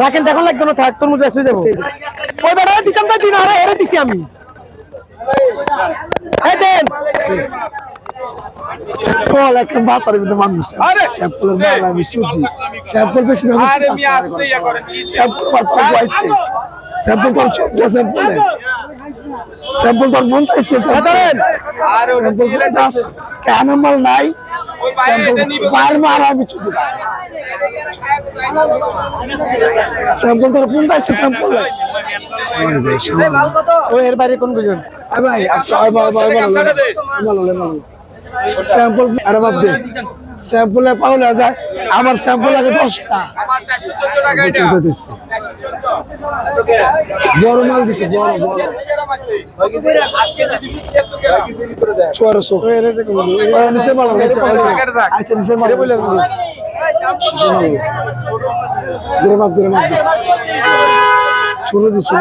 রাখেন দেখুন লাগবে না থাক তোর মুজে এসে যাব। ওই বেড়াটা দিতাম চাই দিন আরে এরে দিছি আমি। মানুষ। স্যাম্পল স্যাম্পল স্যাম্পল তোর মন চাইছে ধরেন স্যাম্পল দাস কেন মাল নাই? বার মার আমি চুদি স্যাম্পল তোর কোন চাইছে স্যাম্পল। ওই এর বাইরে কোন বুঝুন ভাই স্যাম্পল আরে বাপ দে স্যাম্পলে পাওয়া যায় আমার স্যাম্পল লাগে দশটা। চোদ্দ দিচ্ছে। বড় মাল দিছে বড় বড়। চুয়ারশো নিচে মাল মাল আচ্ছা। নিচে মাল বলে দিরে বাপ দিরে বাপ ছোট দিচ্ছে।